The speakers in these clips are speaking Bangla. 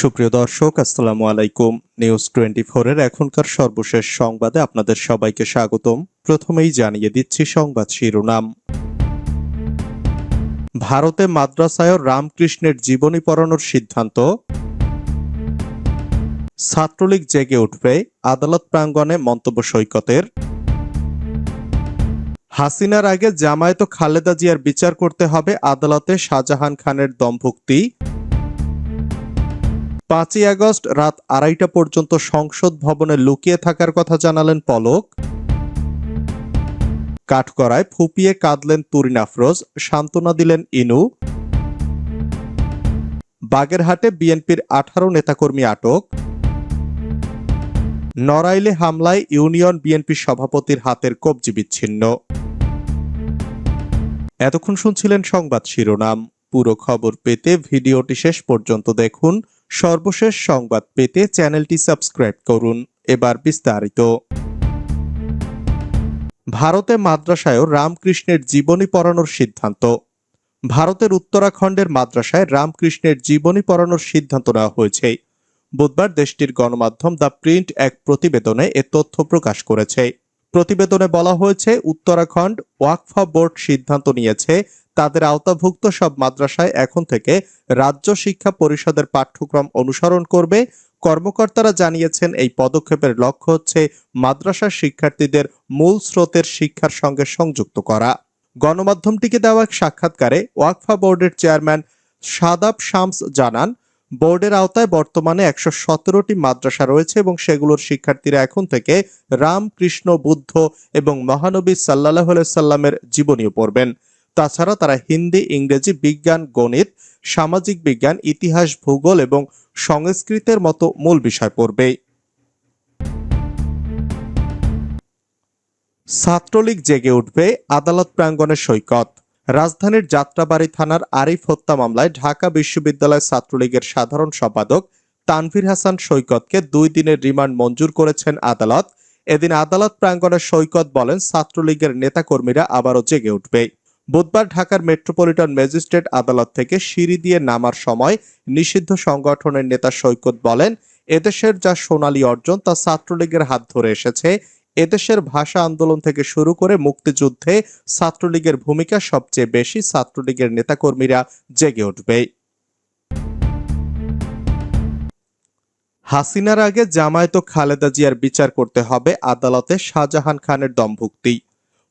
সুপ্রিয় দর্শক, আসসালামু আলাইকুম। নিউজ টোয়েন্টি এর এখনকার সর্বশেষ সংবাদে আপনাদের সবাইকে স্বাগতম। প্রথমেই জানিয়ে দিচ্ছি সংবাদ শিরোনাম। ভারতে মাদ্রাসায় রামকৃষ্ণের জীবনী পড়ানোর সিদ্ধান্ত। ছাত্রলীগ জেগে উঠবে আদালত প্রাঙ্গণে মন্তব্য সৈকতের। হাসিনার আগে জামায়াত খালেদা জিয়ার বিচার করতে হবে আদালতে শাহজাহান খানের দমভুক্তি। পাঁচই আগস্ট রাত আড়াইটা পর্যন্ত সংসদ ভবনে লুকিয়ে থাকার কথা জানালেন পলক। কাঠকড়ায় ফুপিয়ে কাঁদলেন তুরিন আফরোজ, সান্ত্বনা দিলেন ইনু। বাগেরহাটে বিএনপির আঠারো নেতাকর্মী আটক। নড়াইলে হামলায় ইউনিয়ন বিএনপি সভাপতির হাতের কবজি বিচ্ছিন্ন। এতক্ষণ শুনছিলেন সংবাদ শিরোনাম। পুরো খবর পেতে ভিডিওটি শেষ পর্যন্ত দেখুন। সর্বশেষ সংবাদ পেতে চ্যানেলটি সাবস্ক্রাইব করুন। এবার বিস্তারিত। ভারতে মাদ্রাসায়ও রামকৃষ্ণের জীবনী পড়ানোর সিদ্ধান্ত। ভারতের উত্তরাখণ্ডের মাদ্রাসায় রামকৃষ্ণের জীবনী পড়ানোর সিদ্ধান্ত নেওয়া হয়েছে। বুধবার দেশটির গণমাধ্যম দ্য প্রিন্ট এক প্রতিবেদনে এ তথ্য প্রকাশ করেছে। প্রতিবেদনে বলা হয়েছে, উত্তরাখণ্ড ওয়াকফা বোর্ড সিদ্ধান্ত নিয়েছে তাদের আওতাভুক্ত সব মাদ্রাসায় এখন থেকে রাজ্য শিক্ষা পরিষদের পাঠ্যক্রম অনুসরণ করবে। কর্মকর্তারা জানিয়েছেন, এই পদক্ষেপের লক্ষ্য হচ্ছে মাদ্রাসার শিক্ষার্থীদের মূল স্রোতের শিক্ষার সঙ্গে সংযুক্ত করা। গণমাধ্যমটিকে দেওয়া এক সাক্ষাৎকারে ওয়াকফা বোর্ডের চেয়ারম্যান সাদাব শামস জানান, বোর্ডের আওতায় বর্তমানে একশো সতেরোটি মাদ্রাসা রয়েছে এবং সেগুলোর শিক্ষার্থীরা এখন থেকে রাম কৃষ্ণ বুদ্ধ এবং মহানবী সাল্লাহ সাল্লামের জীবনীও পড়বেন। তাছাড়া তারা হিন্দি, ইংরেজি, বিজ্ঞান, গণিত, সামাজিক বিজ্ঞান, ইতিহাস, ভূগোল এবং সংস্কৃতের মতো মূল বিষয় পড়বে। ছাত্রলীগ জেগে উঠবে আদালত প্রাঙ্গণে সৈকত। রাজধানীর যাত্রাবাড়ি থানার আরিফ হত্যা মামলায় ঢাকা বিশ্ববিদ্যালয় ছাত্রলীগের সাধারণ সম্পাদক তানভীর হাসান সৈকতকে দুই দিনের রিমান্ড মঞ্জুর করেছেন আদালত। এদিন আদালত প্রাঙ্গণে সৈকত বলেন, ছাত্রলীগের নেতাকর্মীরা আবারও জেগে উঠবে। বুধবার ঢাকার মেট্রোপলিটন ম্যাজিস্ট্রেট আদালত থেকে সিঁড়ি দিয়ে নামার সময় নিষিদ্ধ সংগঠনের নেতা সৈকত বলেন, এদেশের যা সোনালী অর্জন তা ছাত্রলীগের হাত ধরে এসেছে। এদেশের ভাষা আন্দোলন থেকে শুরু করে মুক্তিযুদ্ধে ছাত্রলীগের ভূমিকা সবচেয়ে বেশি ছাত্রলীগের নেতাকর্মীরা জেগে উঠবে। হাসিনার আগে জামায়াত খালেদা জিয়ার বিচার করতে হবে আদালতে শাহজাহান খানের দমভুক্তি।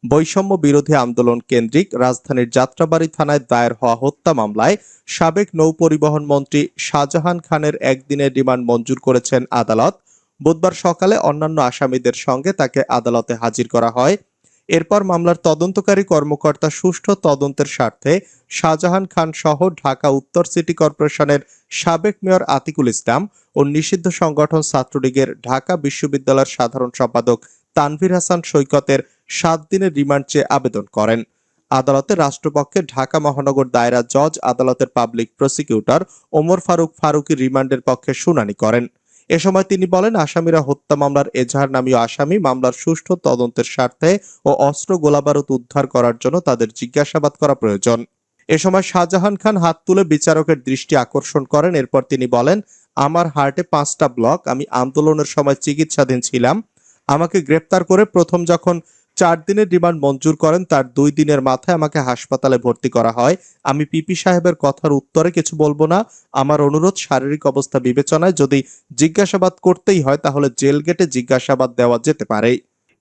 বৈষম্য বিরোধী আন্দোলন কেন্দ্রিক রাজধানীর যাত্রাবাড়ি থানায় দায়ের হওয়া হত্যা মামলায় সাবেক নৌ পরিবহন মন্ত্রী শাহজাহান খানের একদিনের রিমান্ড মঞ্জুর করেছেন আদালত। বুধবার সকালে অন্যান্য আসামিদের সঙ্গে তাকে আদালতে হাজির করা হয়। এরপর মামলার তদন্তকারী কর্মকর্তা সুষ্ঠু তদন্তের স্বার্থে শাহজাহান খান সহ ঢাকা উত্তর সিটি কর্পোরেশনের সাবেক মেয়র আতিকুল ইসলাম ও নিষিদ্ধ সংগঠন ছাত্রলীগের ঢাকা বিশ্ববিদ্যালয়ের সাধারণ সম্পাদক তানভীর হাসান সৈকতের সাত দিনের রিমান্ড চেয়ে আবেদন করেন। আদালতে রাষ্ট্রপক্ষে ঢাকা মহানগর দায়রা জজ, আদালতের পাবলিক প্রসিকিউটর ওমর ফারুক ফারুকি রিমান্ডের পক্ষে শুনানি করেন। এ সময় তিনি বলেন, আসামিরা হত্যা মামলার এজাহার নামীয় আসামি মামলার সুষ্ঠু তদন্তের স্বার্থে ও অস্ত্র গোলাবারুদ উদ্ধার করার জন্য তাদের জিজ্ঞাসাবাদ করা প্রয়োজন। এ সময় শাহজাহান খান হাত তুলে বিচারকের দৃষ্টি আকর্ষণ করেন। এরপর তিনি বলেন, আমার হার্টে পাঁচটা ব্লক, আমি আন্দোলনের সময় চিকিৎসাধীন ছিলাম। আমাকে গ্রেপ্তার করে প্রথম যখন চার দিনের রিমান্ড মঞ্জুর করেন, তার দুই দিনের মাথায় আমাকে হাসপাতালে ভর্তি করা হয়। আমি পিপি সাহেবের কথার উত্তরে কিছু বলব না। আমার অনুরোধ, শারীরিক অবস্থা বিবেচনায় যদি জিজ্ঞাসাবাদ করতেই হয়, তাহলে জেল গেটে জিজ্ঞাসাবাদ দেওয়া যেতে পারে।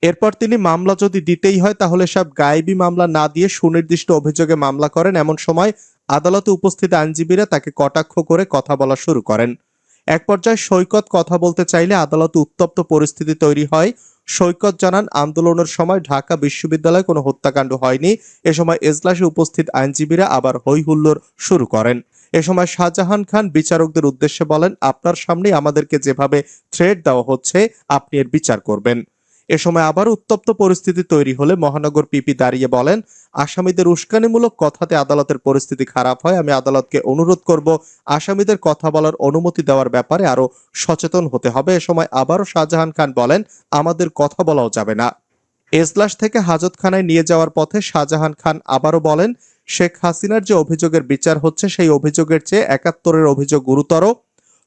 এরপর তিনি মামলা যদি দিতেই হয়, তাহলে সব গায়েবী মামলা না দিয়ে সুনির্দিষ্ট অভিযোগে মামলা করেন। এমন সময় আদালতে উপস্থিত আইনজীবীরা তাকে কটাক্ষ করে কথা বলা শুরু করেন। এক পর্যায়ে সৈকত কথা বলতে চাইলে আদালতে উত্তপ্ত পরিস্থিতি তৈরি হয়। সৈকত জানান, আন্দোলনের সময় ঢাকা বিশ্ববিদ্যালয়ে কোনো হত্যাকাণ্ড হয়নি। এ সময় এজলাসে উপস্থিত আইনজীবীরা আবার হই হুল্লোড় শুরু করেন। এ সময় শাহজাহান খান বিচারকদের উদ্দেশ্যে বলেন, আপনার সামনে আমাদেরকে যেভাবে থ্রেড দেওয়া হচ্ছে, আপনি এর বিচার করবেন। এ সময় আবার উত্তপ্ত পরিস্থিতি তৈরি হলে মহানগর পিপি দাঁড়িয়ে বলেন, আসামিদের উস্কানিমূলক কথাতে আদালতের পরিস্থিতি খারাপ হয়, আমি আদালতকে অনুরোধ করব আসামিদের কথা বলার অনুমতি দেওয়ার ব্যাপারে আরও সচেতন হতে হবে। এ সময় আবারও শাহজাহান খান বলেন, আমাদের কথা বলাও যাবে না। এজলাস থেকে হাজতখানায় নিয়ে যাওয়ার পথে শাহজাহান খান আবারও বলেন, শেখ হাসিনার যে অভিযোগের বিচার হচ্ছে, সেই অভিযোগের চেয়ে একাত্তরের অভিযোগ গুরুতর।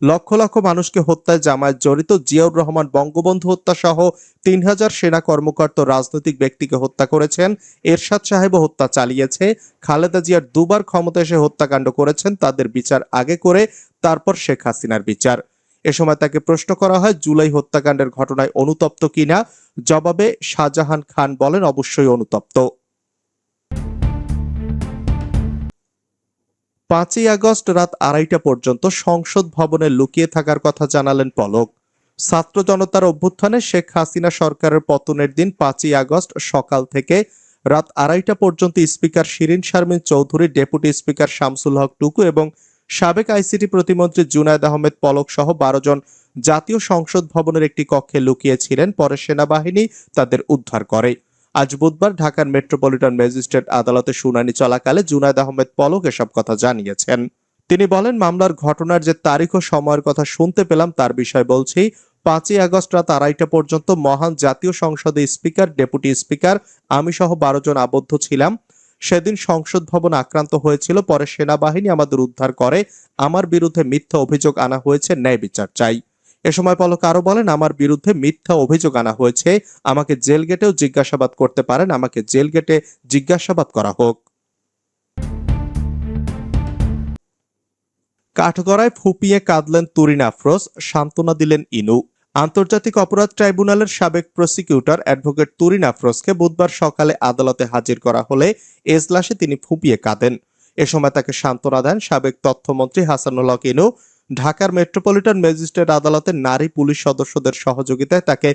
লক্ষ লক্ষ মানুষকে হত্যায় জামায়াত জড়িত জিয়াউর রহমান বঙ্গবন্ধু হত্যা সহ তিন হাজার সেনা কর্মকর্তা রাজনৈতিক ব্যক্তিকে হত্যা করেছেন। এরশাদ সাহেবও হত্যা চালিয়েছে। খালেদা জিয়ার দুবার ক্ষমতা এসে হত্যাকাণ্ড করেছেন, তাদের বিচার আগে করে, তারপর শেখ হাসিনার বিচার। এ সময় তাকে প্রশ্ন করা হয়, জুলাই হত্যাকাণ্ডের ঘটনায় অনুতপ্ত কিনা? জবাবে শাহজাহান খান বলেন, অবশ্যই অনুতপ্ত। পাঁচই আগস্ট রাত আড়াইটা পর্যন্ত সংসদ ভবনে লুকিয়ে থাকার কথা জানালেন পলক। ছাত্র জনতার অভ্যুত্থানে শেখ হাসিনা সরকারের পতনের দিন পাঁচই আগস্ট সকাল থেকে রাত আড়াইটা পর্যন্ত speaker Shirin Sharmin Chowdhury, deputy speaker Shamsul Haque Tuku এবং সাবেক আইসিটি প্রতিমন্ত্রী জুনায়দ আহমেদ পলক সহ বারো জন জাতীয় সংসদ ভবনের একটি কক্ষে লুকিয়েছিলেন। পরে সেনাবাহিনী তাদের উদ্ধার করে। আজ বুধবার ঢাকার মেট্রোপলিটন ম্যাজিস্ট্রেট আদালতে শুনানি চলাকালে জুনায়দ আহমেদ পলক এসব কথা জানিয়েছেন। তিনি বলেন, মামলার ঘটনার যে তারিখ ও সময়ের কথা শুনতে পেলাম, তার বিষয় বলছি, পাঁচই আগস্ট রাত আড়াইটা পর্যন্ত মহান জাতীয় সংসদে স্পিকার, ডেপুটি স্পিকার, আমি সহ বারো জন আবদ্ধ ছিলাম। সেদিন সংসদ ভবন আক্রান্ত হয়েছিল, পরে সেনাবাহিনী আমাদের উদ্ধার করে, আমার বিরুদ্ধে মিথ্যা অভিযোগ আনা হয়েছে, ন্যায় বিচার চাই। এ সময় পলক আরও বলেন, আমার বিরুদ্ধে মিথ্যা অভিযোগ আনা হয়েছে। আমাকে জেল গেটেও জিজ্ঞাসাবাদ করতে পারেন। আমাকে জেল গেটে জিজ্ঞাসাবাদ করা হোক। কাঠগড়ায় ফুপিয়ে কাঁদলেন তুরিন আফরোজ, সান্ত্বনা দিলেন ইনু। আন্তর্জাতিক অপরাধ ট্রাইব্যুনালের সাবেক প্রসিকিউটর অ্যাডভোকেট তুরিন আফরোজকে বুধবার সকালে আদালতে হাজির করা হলে এজলাসে তিনি ফুপিয়ে কাঁদেন। এ সময় তাকে সান্ত্বনা দেন সাবেক তথ্যমন্ত্রী হাসানুল হক ইনু। ঢাকার মেট্রোপলিটন ম্যাজিস্ট্রেট আদালতে নারী পুলিশ সদস্যদের সহযোগিতায় তাকে,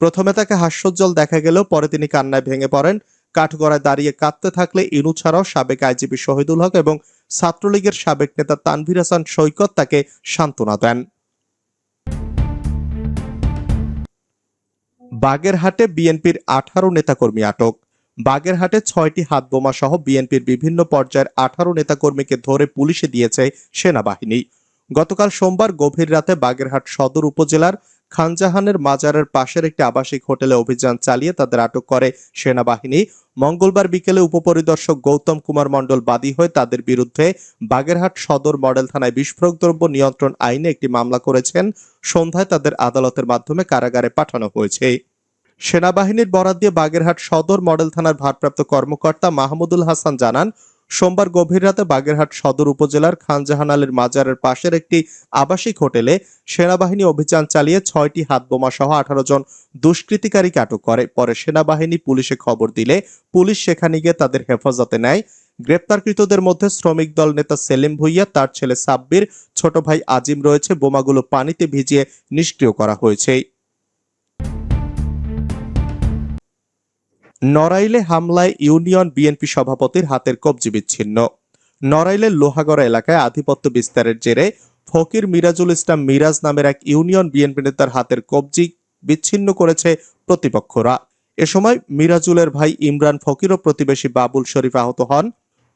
প্রথমে তাকে হাস্যোজ্জ্বল দেখা গেলেও পরে তিনি কান্নায় ভেঙে পড়েন। কাঠগড়ায় দাঁড়িয়ে কাঁদতে থাকলে ইনু ছাড়াও সাবেক আইজিপি শহীদুল হক এবং ছাত্রলীগের সাবেক নেতা তানভীর হাসান সৈকত তাকে সান্ত্বনা দেন। বাগেরহাটে বিএনপির আঠারো নেতাকর্মী আটক। বাগেরহাটে ছয়টি হাত বোমা সহ বিএনপির বিভিন্ন পর্যায়ের আঠারো নেতাকর্মীকে ধরে পুলিশে দিয়েছে সেনাবাহিনী। গতকাল সোমবার গভীর রাতে বাগেরহাট সদর উপজেলার খানজাহানের মাজারের পাশের একটি আবাসিক হোটেলে অভিযান চালিয়ে তাদের আটক করে সেনাবাহিনী। মঙ্গলবার বিকেলে উপপরিদর্শক গৌতম কুমার মণ্ডল বাদী হয়ে তাদের বিরুদ্ধে বাগেরহাট সদর মডেল থানায় বিস্ফোরক দ্রব্য নিয়ন্ত্রণ আইনে একটি মামলা করেছেন। সন্ধ্যায় তাদের আদালতের মাধ্যমে কারাগারে পাঠানো হয়েছে। সেনাবাহিনীর বরাদ দিয়ে বাগেরহাট সদর মডেল থানার ভারপ্রাপ্ত কর্মকর্তা মাহমুদুল হাসান জানান সোমবার গভীর রাতে বাগেরহাট সদর উপজেলার খানজাহান আলীর মাজারের পাশের একটি আবাসিক হোটেলে সেনাবাহিনী অভিযান চালিয়ে ছয়টি হাত বোমা সহ আঠারো জন দুষ্কৃতিকারীকে আটক করে। পরে সেনাবাহিনী পুলিশে খবর দিলে পুলিশ সেখানে গিয়ে তাদের হেফাজতে নেয়। গ্রেপ্তারকৃতদের মধ্যে শ্রমিক দল নেতা সেলিম ভুইয়া, তার ছেলে সাব্বির, ছোট ভাই আজিম রয়েছে। বোমাগুলো পানিতে ভিজিয়ে নিষ্ক্রিয় করা হয়েছে। নড়াইলে হামলায় ইউনিয়ন বিএনপি সভাপতির হাতের কবজি বিচ্ছিন্ন। নড়াইলের লোহাগড়া এলাকায় আধিপত্য বিস্তারের জেরে ফকির মিরাজুল ইসলাম মিরাজ নামের এক ইউনিয়ন বিএনপি নেতার হাতের কবজি বিচ্ছিন্ন করেছে প্রতিপক্ষরা। এ সময় মিরাজুলের ভাই ইমরান ফকির ও প্রতিবেশী বাবুল শরীফ আহত হন।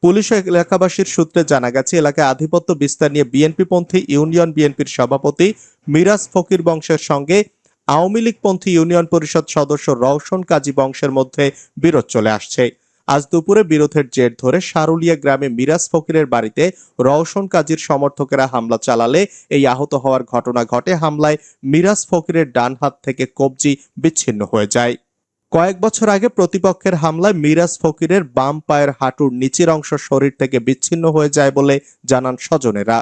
পুলিশ এলাকাবাসীর সূত্রে জানা গেছে, এলাকায় আধিপত্য বিস্তার নিয়ে বিএনপি পন্থী ইউনিয়ন বিএনপির সভাপতি মিরাজ ফকির বংশের সঙ্গে আওয়ামী লীগপন্থী ইউনিয়ন পরিষদ সদস্য রওশন কাজী বংশের মধ্যে বিরোধ চলে আসছে। আজ দুপুরে বিরোধের জের ধরে সারুলিয়া গ্রামে মিরাজ ফকিরের বাড়িতে রওশন কাজীর সমর্থকেরা হামলা চালালে এই আহত হওয়ার ঘটনা ঘটে হামলায় মিরাজ ফকিরের ডান হাত থেকে কবজি বিচ্ছিন্ন হয়ে যায়। কয়েক বছর আগে প্রতিপক্ষের হামলায় মিরাজ ফকিরের বাম পায়ের হাঁটুর নিচের অংশ শরীর থেকে বিচ্ছিন্ন হয়ে যায় বলে জানান স্বজনেরা।